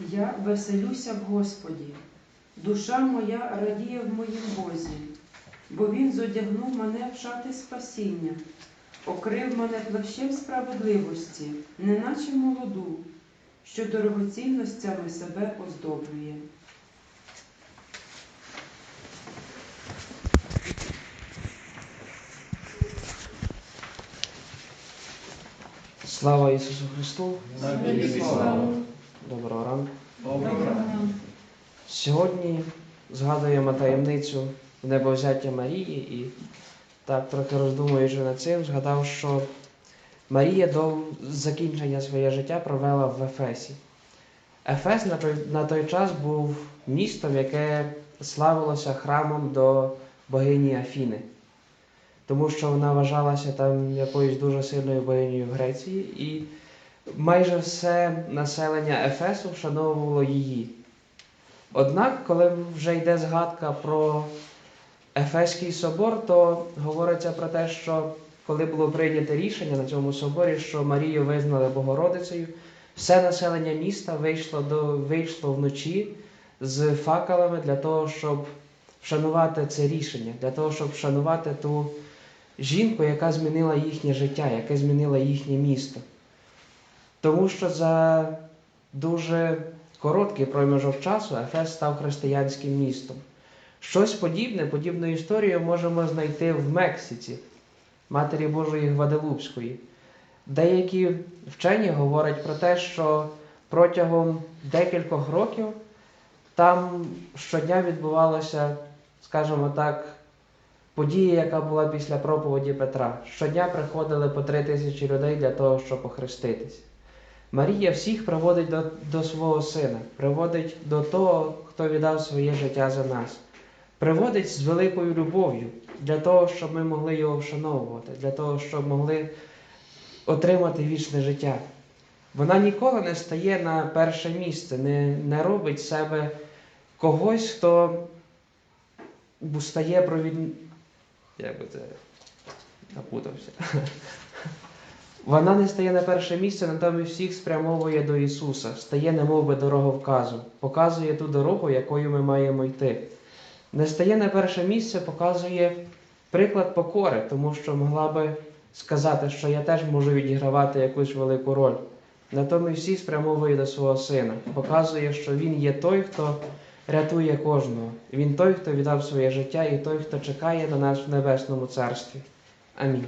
Я веселюся в Господі, душа моя радіє в моїм Бозі, бо Він зодягнув мене в шати спасіння, окрив мене плащем справедливості, неначе молоду, що дорогоцінностями себе оздоблює. Слава Ісусу Христу! Слава. Доброго ранку! Доброго ранку. Сьогодні згадуємо таємницю небовзяття Марії і так, трохи роздумуючи над цим, згадав, що Марія до закінчення своє життя провела в Ефесі. Ефес на той, на той час був містом, яке славилося храмом до богині Афіни, тому що вона вважалася там якоюсь дуже сильною богинею в Греції, і майже все населення Ефесу вшановувало її. Однак, коли вже йде згадка про Ефеський собор, то говориться про те, що коли було прийнято рішення на цьому соборі, що Марію визнали Богородицею, все населення міста вийшло, до, вийшло вночі з факелами для того, щоб вшанувати це рішення, для того, щоб вшанувати ту жінку, яка змінила їхнє життя, яка змінила їхнє місто. Тому що за дуже короткий проміжок часу Ефес став християнським містом. Щось подібне, подібну історію можемо знайти в Мексиці, Матері Божої Гваделупської. Деякі вчені говорять про те, що протягом декількох років там щодня відбувалося, скажімо так, подія, яка була після проповіді Петра. Щодня приходили по три тисячі людей для того, щоб охреститись. Марія всіх приводить до, до свого сина, приводить до того, хто віддав своє життя за нас, приводить з великою любов'ю для того, щоб ми могли його вшановувати, для того, щоб могли отримати вічне життя. Вона ніколи не стає на перше місце, не, не робить себе когось, хто стає провід... Як би це напутався. Вона не стає на перше місце, натомість всіх спрямовує до Ісуса, стає немов би дороговказом, показує ту дорогу, якою ми маємо йти. Не стає на перше місце, показує приклад покори, тому що могла би сказати, що я теж можу відігравати якусь велику роль. Натомість всі спрямовує до свого сина, показує, що він є той, хто рятує кожного. Він той, хто віддав своє життя, і той, хто чекає на нас в небесному царстві. Амінь.